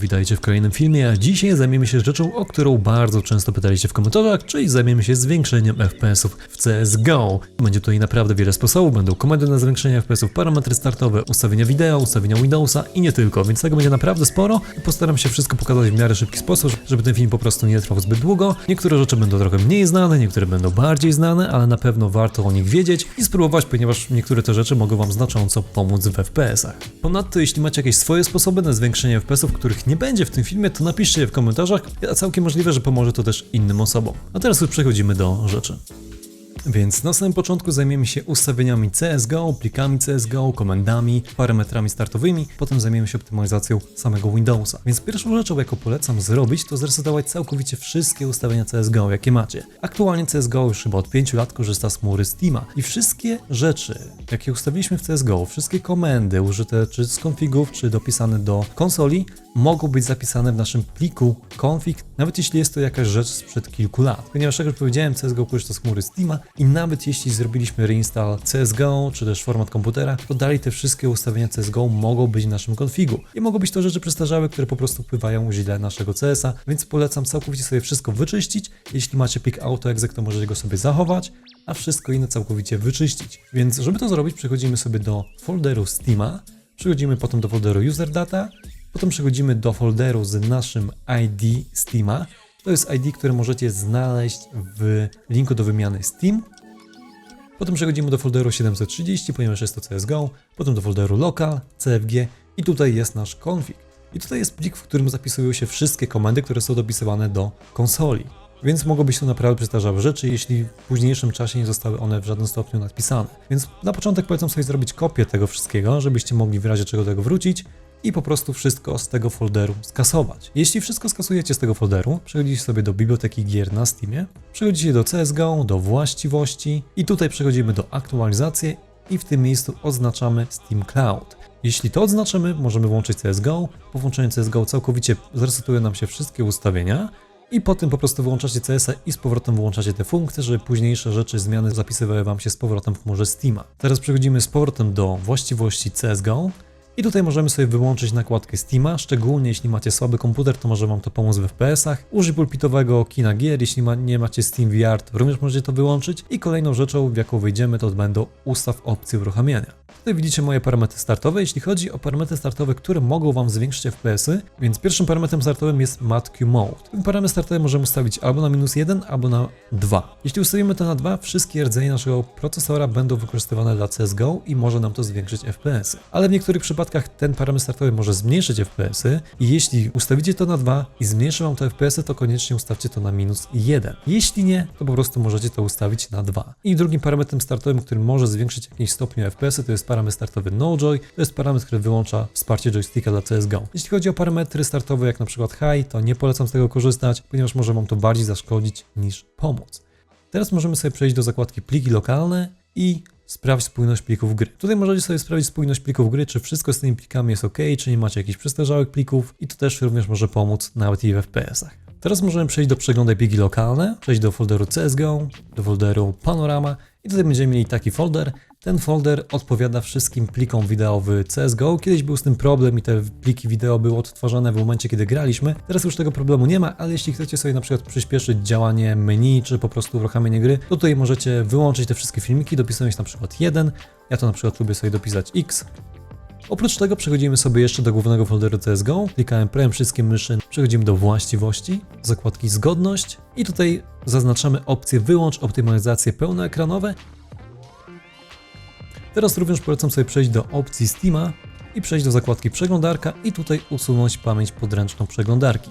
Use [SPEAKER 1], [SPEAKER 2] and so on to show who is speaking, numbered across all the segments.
[SPEAKER 1] Witajcie w kolejnym filmie, a dzisiaj zajmiemy się rzeczą, o którą bardzo często pytaliście w komentarzach, czyli zajmiemy się zwiększeniem FPS-ów w CSGO. Będzie tutaj naprawdę wiele sposobów, będą komendy na zwiększenie FPS-ów, parametry startowe, ustawienia wideo, ustawienia Windowsa i nie tylko, więc tego będzie naprawdę sporo i postaram się wszystko pokazać w miarę szybki sposób, żeby ten film po prostu nie trwał zbyt długo. Niektóre rzeczy będą trochę mniej znane, niektóre będą bardziej znane, ale na pewno warto o nich wiedzieć i spróbować, ponieważ niektóre te rzeczy mogą Wam znacząco pomóc w FPS-ach. Ponadto, jeśli macie jakieś swoje sposoby na zwiększenie FPS-ów, których nie będzie w tym filmie, to napiszcie je w komentarzach, a całkiem możliwe, że pomoże to też innym osobom. A teraz już przechodzimy do rzeczy. Więc na samym początku zajmiemy się ustawieniami CSGO, plikami CSGO, komendami, parametrami startowymi, potem zajmiemy się optymalizacją samego Windowsa. Więc pierwszą rzeczą, jaką polecam zrobić, to zresetować całkowicie wszystkie ustawienia CSGO, jakie macie. Aktualnie CSGO już chyba od 5 lat korzysta z chmury Steama i wszystkie rzeczy, jakie ustawiliśmy w CSGO, wszystkie komendy użyte czy z konfigów, czy dopisane do konsoli, mogą być zapisane w naszym pliku config, nawet jeśli jest to jakaś rzecz sprzed kilku lat. Ponieważ, jak już powiedziałem, CSGO korzysta z chmury Steama i nawet jeśli zrobiliśmy reinstall CSGO, czy też format komputera, to dalej te wszystkie ustawienia CSGO mogą być w naszym konfigu. I mogą być to rzeczy przestarzałe, które po prostu wpływają źle na naszego CS-a, więc polecam całkowicie sobie wszystko wyczyścić. Jeśli macie plik AutoExec, to możecie go sobie zachować, a wszystko inne całkowicie wyczyścić. Więc żeby to zrobić, przechodzimy sobie do folderu Steama, przechodzimy potem do folderu User Data, Potem przechodzimy do folderu z naszym ID Steama. To jest ID, które możecie znaleźć w linku do wymiany Steam. Potem przechodzimy do folderu 730, ponieważ jest to CSGO. Potem do folderu Local, CFG i tutaj jest nasz config. I tutaj jest plik, w którym zapisują się wszystkie komendy, które są dopisywane do konsoli. Więc mogą być to naprawdę przestarzałe rzeczy, jeśli w późniejszym czasie nie zostały one w żadnym stopniu napisane. Więc na początek polecam sobie zrobić kopię tego wszystkiego, żebyście mogli w razie czego do tego wrócić i po prostu wszystko z tego folderu skasować. Jeśli wszystko skasujecie z tego folderu, przechodzicie sobie do biblioteki gier na Steamie, przechodzicie do CSGO, do właściwości i tutaj przechodzimy do aktualizacji i w tym miejscu oznaczamy Steam Cloud. Jeśli to odznaczymy, możemy włączyć CSGO. Po włączeniu CSGO całkowicie zresetują nam się wszystkie ustawienia i potem po prostu wyłączacie CS-a i z powrotem wyłączacie te funkcje, żeby późniejsze rzeczy, zmiany zapisywały Wam się z powrotem w chmurze Steama. Teraz przechodzimy z powrotem do właściwości CSGO i tutaj możemy sobie wyłączyć nakładkę Steama, szczególnie jeśli macie słaby komputer, to może Wam to pomóc w FPS-ach. Użyj pulpitowego kina gier, jeśli ma, nie macie Steam VR, to również możecie to wyłączyć. I kolejną rzeczą, w jaką wejdziemy, to będą ustaw opcji uruchamiania. Tutaj widzicie moje parametry startowe. Jeśli chodzi o parametry startowe, które mogą Wam zwiększyć FPS-y, więc pierwszym parametrem startowym jest MATQ Mode. Ten parametr startowy możemy ustawić albo na minus 1, albo na 2. Jeśli ustawimy to na 2, wszystkie rdzenie naszego procesora będą wykorzystywane dla CSGO i może nam to zwiększyć FPS-y. Ale w niektórych przypadkach ten parametr startowy może zmniejszyć FPS-y i jeśli ustawicie to na 2 i zmniejszy Wam te FPS-y, to koniecznie ustawcie to na minus 1. Jeśli nie, to po prostu możecie to ustawić na 2. I drugim parametrem startowym, który może zwiększyć w jakimś stopniu FPS-y, to jest parametr startowy NoJoy. To jest parametr, który wyłącza wsparcie joysticka dla CSGO. Jeśli chodzi o parametry startowe, jak na przykład High, to nie polecam z tego korzystać, ponieważ może Wam to bardziej zaszkodzić niż pomóc. Teraz możemy sobie przejść do zakładki pliki lokalne i sprawdź spójność plików gry. Tutaj możecie sobie sprawdzić spójność plików gry, czy wszystko z tymi plikami jest ok, czy nie macie jakichś przestarzałych plików i to też również może pomóc nawet i w FPS-ach. Teraz możemy przejść do przeglądaj pliki lokalne, przejść do folderu CSGO, do folderu Panorama i tutaj będziemy mieli taki folder. Ten folder odpowiada wszystkim plikom wideo w CSGO. Kiedyś był z tym problem i te pliki wideo były odtwarzane w momencie, kiedy graliśmy. Teraz już tego problemu nie ma, ale jeśli chcecie sobie na przykład przyspieszyć działanie menu, czy po prostu uruchamianie gry, to tutaj możecie wyłączyć te wszystkie filmiki, dopisać na przykład jeden. Ja to na przykład lubię sobie dopisać X, Oprócz tego przechodzimy sobie jeszcze do głównego folderu CSGO, klikałem prawym wszystkim myszy, przechodzimy do właściwości, zakładki zgodność i tutaj zaznaczamy opcję wyłącz optymalizacje pełnoekranowe. Teraz również polecam sobie przejść do opcji Steama i przejść do zakładki przeglądarka i tutaj usunąć pamięć podręczną przeglądarki.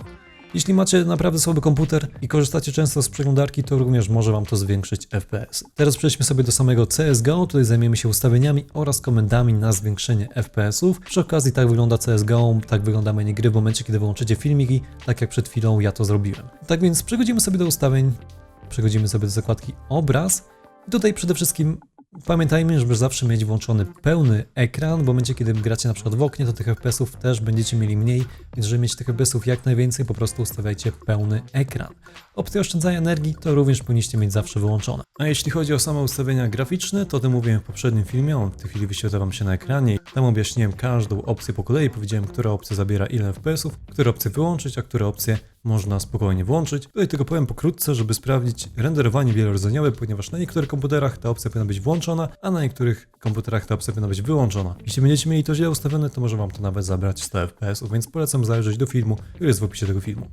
[SPEAKER 1] Jeśli macie naprawdę słaby komputer i korzystacie często z przeglądarki, to również może Wam to zwiększyć FPS. Teraz przejdźmy sobie do samego CSGO, tutaj zajmiemy się ustawieniami oraz komendami na zwiększenie FPS-ów. Przy okazji tak wygląda CSGO, tak wygląda menu gry w momencie, kiedy wyłączycie filmiki, tak jak przed chwilą ja to zrobiłem. Tak więc przechodzimy sobie do ustawień, przechodzimy sobie do zakładki obraz i tutaj przede wszystkim Pamiętajmy, żeby zawsze mieć włączony pełny ekran, bo momencie, kiedy gracie na przykład w oknie, to tych FPS-ów też będziecie mieli mniej, więc żeby mieć tych FPS-ów jak najwięcej, po prostu ustawiajcie pełny ekran. Opcje oszczędzania energii to również powinniście mieć zawsze wyłączone. A jeśli chodzi o same ustawienia graficzne, to o tym mówiłem w poprzednim filmie, on w tej chwili wyświetla Wam się na ekranie. Tam objaśniłem każdą opcję po kolei, powiedziałem, która opcja zabiera ile FPS-ów, które opcje wyłączyć, a które opcje można spokojnie włączyć. Tutaj tylko powiem pokrótce, żeby sprawdzić renderowanie wielorodzeniowe, ponieważ na niektórych komputerach ta opcja powinna być włączona, a na niektórych komputerach ta opcja powinna być wyłączona. Jeśli będziecie mieli to źle ustawione, to może Wam to nawet zabrać 100 FPS-ów, więc polecam zajrzeć do filmu, który jest w opisie tego filmu.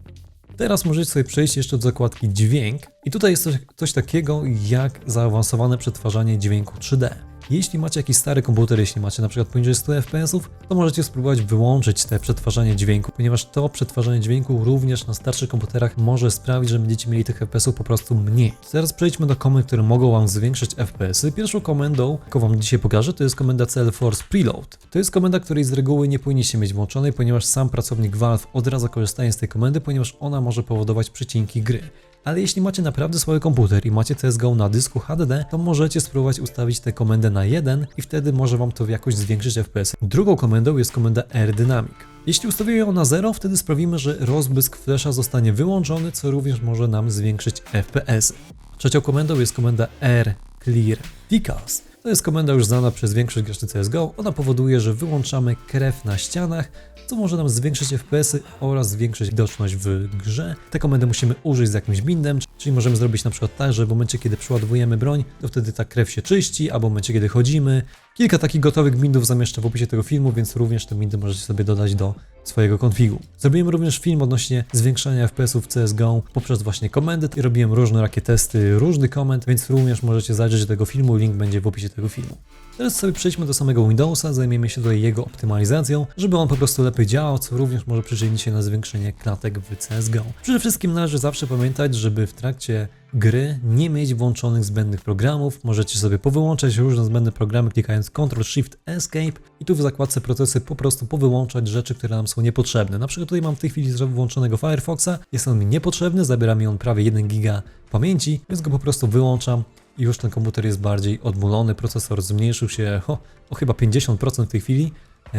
[SPEAKER 1] Teraz możecie sobie przejść jeszcze do zakładki dźwięk i tutaj jest coś, coś takiego jak zaawansowane przetwarzanie dźwięku 3D. Jeśli macie jakiś stary komputer, jeśli macie na przykład poniżej 100 fps, to możecie spróbować wyłączyć te przetwarzanie dźwięku, ponieważ to przetwarzanie dźwięku również na starszych komputerach może sprawić, że będziecie mieli tych fps po prostu mniej. Teraz przejdźmy do komend, które mogą Wam zwiększyć fps. Pierwszą komendą, jaką Wam dzisiaj pokażę, to jest komenda CLForce Preload. To jest komenda, której z reguły nie powinniście mieć włączonej, ponieważ sam pracownik Valve od razu korzystaje z tej komendy, ponieważ ona może powodować przecinki gry. Ale jeśli macie naprawdę słaby komputer i macie CSGO na dysku HDD, to możecie spróbować ustawić tę komendę na 1 i wtedy może Wam to jakoś zwiększyć FPS. Drugą komendą jest komenda R Dynamic. Jeśli ustawimy ją na 0, wtedy sprawimy, że rozbłysk flasha zostanie wyłączony, co również może nam zwiększyć FPS. Trzecią komendą jest komenda R Clear Decals. To jest komenda już znana przez większość graczy CSGO. Ona powoduje, że wyłączamy krew na ścianach, co może nam zwiększyć FPS-y oraz zwiększyć widoczność w grze. Te komendy musimy użyć z jakimś bindem, czyli możemy zrobić na przykład tak, że w momencie, kiedy przeładowujemy broń, to wtedy ta krew się czyści, albo w momencie, kiedy chodzimy. Kilka takich gotowych bindów zamieszczę w opisie tego filmu, więc również te bindy możecie sobie dodać do swojego konfigu. Zrobiłem również film odnośnie zwiększania FPS-ów w CSGO poprzez właśnie komendy i robiłem różne takie testy różnych komend, więc również możecie zajrzeć do tego filmu, link będzie w opisie tego filmu. Teraz sobie przejdźmy do samego Windowsa, zajmiemy się tutaj jego optymalizacją, żeby on po prostu lepiej działał, co również może przyczynić się na zwiększenie klatek w CSGO. Przede wszystkim należy zawsze pamiętać, żeby w trakcie gry nie mieć włączonych zbędnych programów. Możecie sobie powyłączać różne zbędne programy klikając Ctrl Shift Escape i tu w zakładce procesy po prostu powyłączać rzeczy, które nam są niepotrzebne. Na przykład tutaj mam w tej chwili włączonego Firefoxa, jest on mi niepotrzebny, zabiera mi on prawie 1 giga pamięci, więc go po prostu wyłączam i już ten komputer jest bardziej odmulony, procesor zmniejszył się o, o chyba 50% w tej chwili,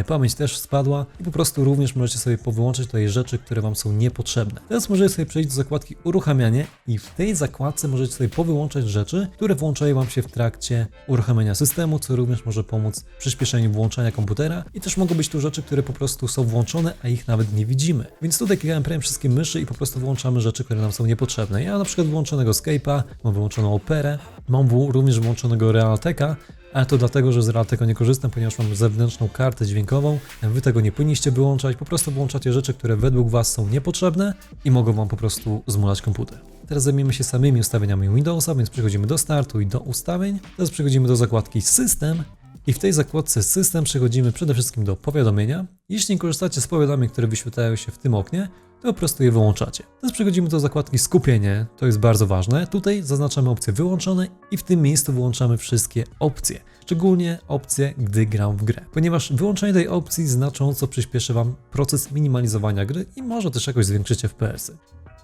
[SPEAKER 1] pamięć też spadła i po prostu również możecie sobie powyłączyć tutaj rzeczy, które Wam są niepotrzebne. Teraz możecie sobie przejść do zakładki uruchamianie i w tej zakładce możecie sobie powyłączać rzeczy, które włączają Wam się w trakcie uruchamiania systemu, co również może pomóc w przyspieszeniu włączania komputera i też mogą być tu rzeczy, które po prostu są włączone, a ich nawet nie widzimy. Więc tutaj klikałem prawym wszystkie myszy i po prostu włączamy rzeczy, które nam są niepotrzebne. Ja na przykład włączonego Skype'a, mam wyłączoną Operę, mam również włączonego Realteka, ale to dlatego, że z Realteka nie korzystam, ponieważ mam zewnętrzną kartę dźwiękową. Wy tego nie powinniście wyłączać, po prostu włączacie rzeczy, które według Was są niepotrzebne i mogą Wam po prostu zmulać komputer. Teraz zajmiemy się samymi ustawieniami Windowsa, więc przechodzimy do startu i do ustawień. Teraz przechodzimy do zakładki System i w tej zakładce System przechodzimy przede wszystkim do powiadomienia. Jeśli korzystacie z powiadomień, które wyświetlają się w tym oknie, to po prostu je wyłączacie. Teraz przechodzimy do zakładki skupienie, to jest bardzo ważne. Tutaj zaznaczamy opcje wyłączone i w tym miejscu wyłączamy wszystkie opcje. Szczególnie opcje, gdy gram w grę. Ponieważ wyłączenie tej opcji znacząco przyspieszy Wam proces minimalizowania gry i może też jakoś zwiększyć FPS-y.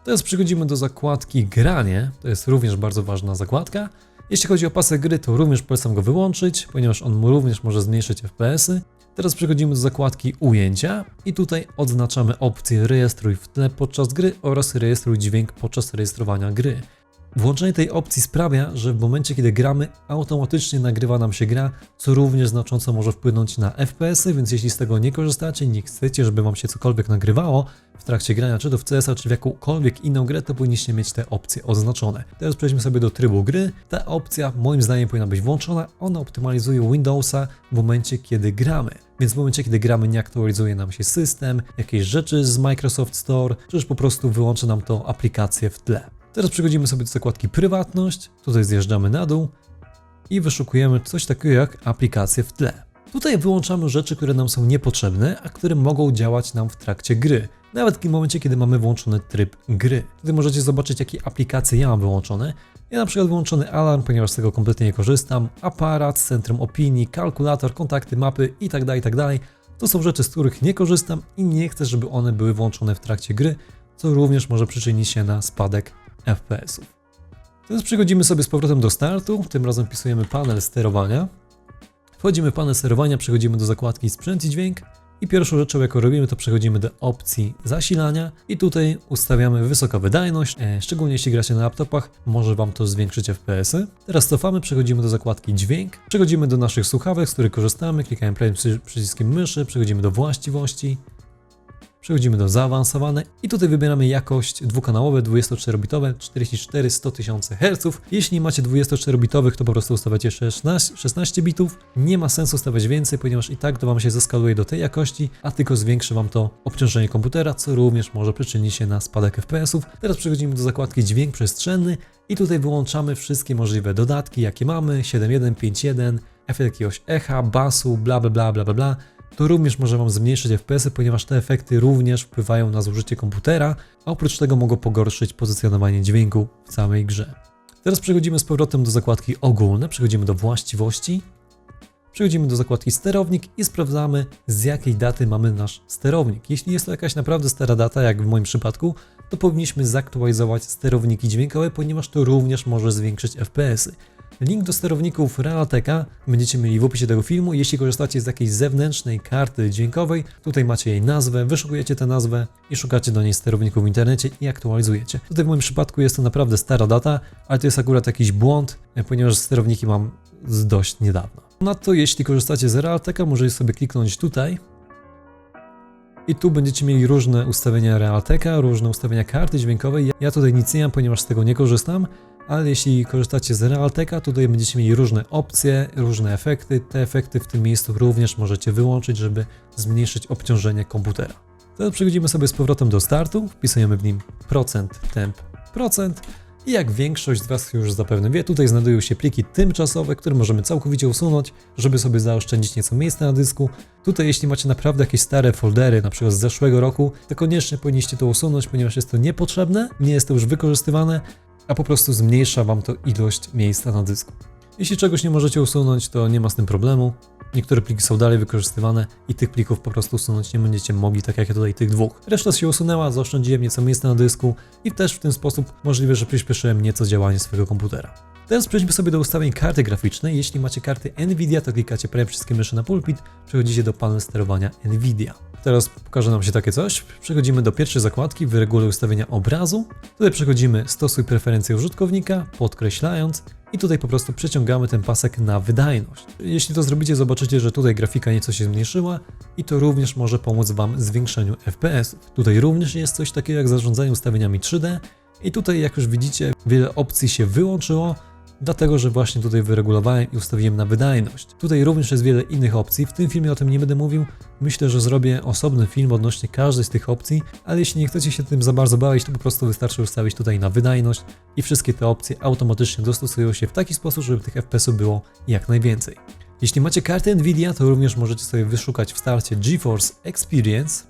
[SPEAKER 1] Teraz przechodzimy do zakładki granie, to jest również bardzo ważna zakładka. Jeśli chodzi o pasek gry, to również polecam go wyłączyć, ponieważ on również może zmniejszyć FPS-y. Teraz przechodzimy do zakładki ujęcia i tutaj odznaczamy opcję rejestruj w tle podczas gry oraz rejestruj dźwięk podczas rejestrowania gry. Włączenie tej opcji sprawia, że w momencie kiedy gramy, automatycznie nagrywa nam się gra, co również znacząco może wpłynąć na FPS-y, więc jeśli z tego nie korzystacie, nie chcecie, żeby wam się cokolwiek nagrywało w trakcie grania, czy to w CS-a, czy w jakąkolwiek inną grę, to powinniście mieć te opcje oznaczone. Teraz przejdźmy sobie do trybu gry. Ta opcja moim zdaniem powinna być włączona. Ona optymalizuje Windowsa w momencie, kiedy gramy. Więc w momencie, kiedy gramy, nie aktualizuje nam się system, jakieś rzeczy z Microsoft Store, czy też po prostu wyłączy nam to aplikację w tle. Teraz przechodzimy sobie do zakładki prywatność, tutaj zjeżdżamy na dół i wyszukujemy coś takiego jak aplikacje w tle. Tutaj wyłączamy rzeczy, które nam są niepotrzebne, a które mogą działać nam w trakcie gry. Nawet w tym momencie, kiedy mamy włączony tryb gry. Tutaj możecie zobaczyć, jakie aplikacje ja mam wyłączone. Ja na przykład wyłączony alarm, ponieważ z tego kompletnie nie korzystam, aparat, centrum opinii, kalkulator, kontakty, mapy itd., itd. To są rzeczy, z których nie korzystam i nie chcę, żeby one były włączone w trakcie gry, co również może przyczynić się na spadek FPS-ów. Teraz przechodzimy sobie z powrotem do startu, tym razem wpisujemy panel sterowania. Wchodzimy w panel sterowania, przechodzimy do zakładki sprzęt i dźwięk i pierwszą rzeczą jaką robimy to przechodzimy do opcji zasilania i tutaj ustawiamy wysoka wydajność, e, szczególnie jeśli gracie na laptopach, może Wam to zwiększyć FPS-y. Teraz cofamy, przechodzimy do zakładki dźwięk, przechodzimy do naszych słuchawek, z których korzystamy, klikamy przy- przyciskiem myszy, przechodzimy do właściwości, Przechodzimy do zaawansowane i tutaj wybieramy jakość dwukanałowe 24-bitowe 44 100 tysięcy Hz. Jeśli macie 24-bitowych, to po prostu ustawiacie 16, 16 bitów. Nie ma sensu stawiać więcej, ponieważ i tak to Wam się zeskaluje do tej jakości, a tylko zwiększy Wam to obciążenie komputera, co również może przyczynić się na spadek FPS-ów. Teraz przechodzimy do zakładki dźwięk przestrzenny i tutaj wyłączamy wszystkie możliwe dodatki, jakie mamy, 7.1, 5.1, efekt jakiegoś echa, basu, bla bla bla bla bla to również może Wam zmniejszyć FPS-y, ponieważ te efekty również wpływają na zużycie komputera, a oprócz tego mogą pogorszyć pozycjonowanie dźwięku w całej grze. Teraz przechodzimy z powrotem do zakładki ogólne, przechodzimy do właściwości, przechodzimy do zakładki sterownik i sprawdzamy z jakiej daty mamy nasz sterownik. Jeśli jest to jakaś naprawdę stara data, jak w moim przypadku, to powinniśmy zaktualizować sterowniki dźwiękowe, ponieważ to również może zwiększyć FPS-y. Link do sterowników Realteka będziecie mieli w opisie tego filmu. Jeśli korzystacie z jakiejś zewnętrznej karty dźwiękowej, tutaj macie jej nazwę, wyszukujecie tę nazwę i szukacie do niej sterowników w internecie i aktualizujecie. Tutaj w moim przypadku jest to naprawdę stara data, ale to jest akurat jakiś błąd, ponieważ sterowniki mam z dość niedawna. Ponadto jeśli korzystacie z Realteka, możecie sobie kliknąć tutaj i tu będziecie mieli różne ustawienia Realteka, różne ustawienia karty dźwiękowej. Ja tutaj nic nie mam, ponieważ z tego nie korzystam, ale jeśli korzystacie z Realteka, tutaj będziecie mieli różne opcje, różne efekty. Te efekty w tym miejscu również możecie wyłączyć, żeby zmniejszyć obciążenie komputera. Teraz przechodzimy sobie z powrotem do startu, wpisujemy w nim procent, temp, procent. I jak większość z Was już zapewne wie, tutaj znajdują się pliki tymczasowe, które możemy całkowicie usunąć, żeby sobie zaoszczędzić nieco miejsca na dysku. Tutaj jeśli macie naprawdę jakieś stare foldery, na przykład z zeszłego roku, to koniecznie powinniście to usunąć, ponieważ jest to niepotrzebne, nie jest to już wykorzystywane, a po prostu zmniejsza Wam to ilość miejsca na dysku. Jeśli czegoś nie możecie usunąć, to nie ma z tym problemu. Niektóre pliki są dalej wykorzystywane i tych plików po prostu usunąć nie będziecie mogli, tak jak ja tutaj tych dwóch. Reszta się usunęła, zaoszczędziłem nieco miejsca na dysku i też w ten sposób możliwe, że przyspieszyłem nieco działanie swojego komputera. Teraz przejdźmy sobie do ustawień karty graficznej. Jeśli macie karty Nvidia, to klikacie prawym przyciskiem myszy na pulpit, przechodzicie do panelu sterowania Nvidia. Teraz pokaże nam się takie coś. Przechodzimy do pierwszej zakładki, wyreguluj ustawienia obrazu. Tutaj przechodzimy stosuj preferencje użytkownika, podkreślając i tutaj po prostu przeciągamy ten pasek na wydajność. Jeśli to zrobicie, zobaczycie, że tutaj grafika nieco się zmniejszyła i to również może pomóc Wam w zwiększeniu FPS-ów. Tutaj również jest coś takiego jak zarządzanie ustawieniami 3D i tutaj jak już widzicie, wiele opcji się wyłączyło, dlatego że właśnie tutaj wyregulowałem i ustawiłem na wydajność. Tutaj również jest wiele innych opcji, w tym filmie o tym nie będę mówił, myślę, że zrobię osobny film odnośnie każdej z tych opcji, ale jeśli nie chcecie się tym za bardzo bawić, to po prostu wystarczy ustawić tutaj na wydajność i wszystkie te opcje automatycznie dostosują się w taki sposób, żeby tych FPS-ów było jak najwięcej. Jeśli macie kartę Nvidia, to również możecie sobie wyszukać w starcie GeForce Experience,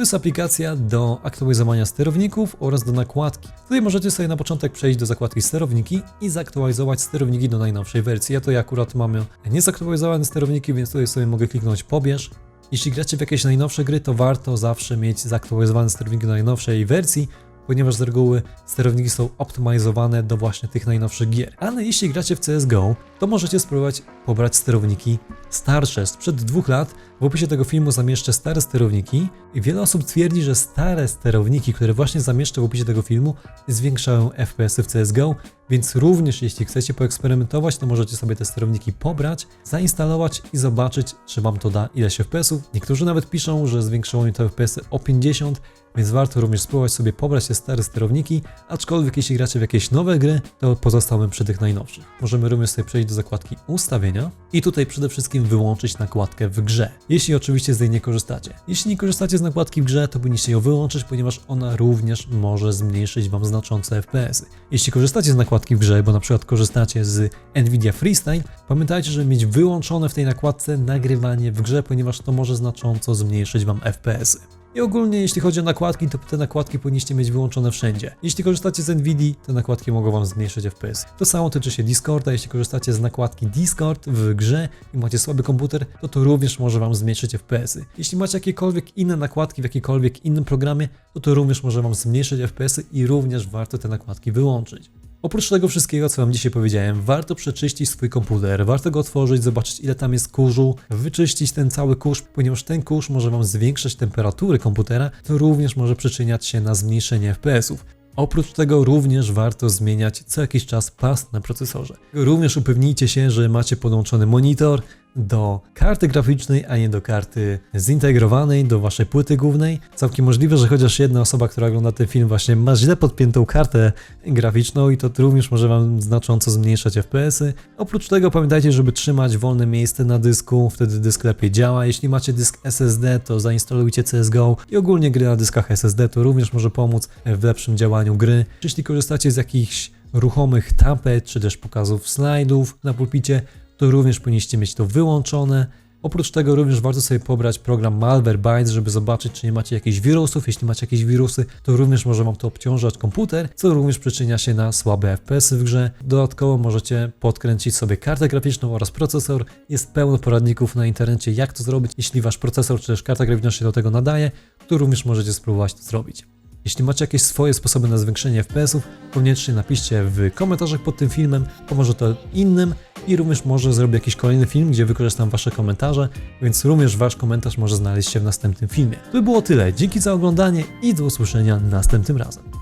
[SPEAKER 1] to jest aplikacja do aktualizowania sterowników oraz do nakładki. Tutaj możecie sobie na początek przejść do zakładki sterowniki i zaktualizować sterowniki do najnowszej wersji. Ja to akurat mamy niezaktualizowane sterowniki, więc tutaj sobie mogę kliknąć pobierz. Jeśli gracie w jakieś najnowsze gry, to warto zawsze mieć zaktualizowane sterowniki do najnowszej wersji, ponieważ z reguły sterowniki są optymalizowane do właśnie tych najnowszych gier. Ale jeśli gracie w CSGO, to możecie spróbować pobrać sterowniki starsze, sprzed dwóch lat. W opisie tego filmu zamieszczę stare sterowniki i wiele osób twierdzi, że stare sterowniki, które właśnie zamieszczę w opisie tego filmu, zwiększają FPS-y w CSGO, więc również jeśli chcecie poeksperymentować, to możecie sobie te sterowniki pobrać, zainstalować i zobaczyć, czy Wam to da ileś FPS-ów. Niektórzy nawet piszą, że zwiększało mi to FPS-y o 50, więc warto również spróbować sobie pobrać te stare sterowniki, aczkolwiek jeśli gracie w jakieś nowe gry, to pozostałbym przy tych najnowszych. Możemy również sobie przejść do zakładki ustawienia i tutaj przede wszystkim wyłączyć nakładkę w grze, jeśli oczywiście z niej nie korzystacie. Jeśli nie korzystacie z nakładki w grze, to powinniście ją wyłączyć, ponieważ ona również może zmniejszyć Wam znacząco FPS-y. Jeśli korzystacie z nakładki w grze, bo na przykład korzystacie z Nvidia Freestyle, pamiętajcie, żeby mieć wyłączone w tej nakładce nagrywanie w grze, ponieważ to może znacząco zmniejszyć Wam FPS-y. I ogólnie jeśli chodzi o nakładki, to te nakładki powinniście mieć wyłączone wszędzie. Jeśli korzystacie z Nvidia, te nakładki mogą Wam zmniejszyć FPS. To samo tyczy się Discorda, jeśli korzystacie z nakładki Discord w grze i macie słaby komputer, to to również może Wam zmniejszyć FPS-y. Jeśli macie jakiekolwiek inne nakładki w jakikolwiek innym programie, to to również może Wam zmniejszyć FPS-y i również warto te nakładki wyłączyć. Oprócz tego wszystkiego, co Wam dzisiaj powiedziałem, warto przeczyścić swój komputer, warto go otworzyć, zobaczyć ile tam jest kurzu, wyczyścić ten cały kurz, ponieważ ten kurz może Wam zwiększać temperatury komputera, to również może przyczyniać się na zmniejszenie FPS-ów. Oprócz tego również warto zmieniać co jakiś czas pas na procesorze. Również upewnijcie się, że macie podłączony monitor do karty graficznej, a nie do karty zintegrowanej do waszej płyty głównej. Całkiem możliwe, że chociaż jedna osoba, która ogląda ten film właśnie ma źle podpiętą kartę graficzną i to również może wam znacząco zmniejszać FPS-y. Oprócz tego pamiętajcie, żeby trzymać wolne miejsce na dysku, wtedy dysk lepiej działa. Jeśli macie dysk SSD, to zainstalujcie CSGO i ogólnie gry na dyskach SSD to również może pomóc w lepszym działaniu gry. Jeśli korzystacie z jakichś ruchomych tapet, czy też pokazów slajdów na pulpicie, to również powinniście mieć to wyłączone. Oprócz tego również warto sobie pobrać program Malwarebytes, żeby zobaczyć, czy nie macie jakichś wirusów. Jeśli macie jakieś wirusy, to również może Wam to obciążać komputer, co również przyczynia się na słabe FPS w grze. Dodatkowo możecie podkręcić sobie kartę graficzną oraz procesor. Jest pełno poradników na internecie, jak to zrobić. Jeśli Wasz procesor czy też karta graficzna się do tego nadaje, to również możecie spróbować to zrobić. Jeśli macie jakieś swoje sposoby na zwiększenie FPS-ów, koniecznie napiszcie w komentarzach pod tym filmem, pomoże to innym i również może zrobię jakiś kolejny film, gdzie wykorzystam Wasze komentarze, więc również Wasz komentarz może znaleźć się w następnym filmie. To by było tyle, dzięki za oglądanie i do usłyszenia następnym razem.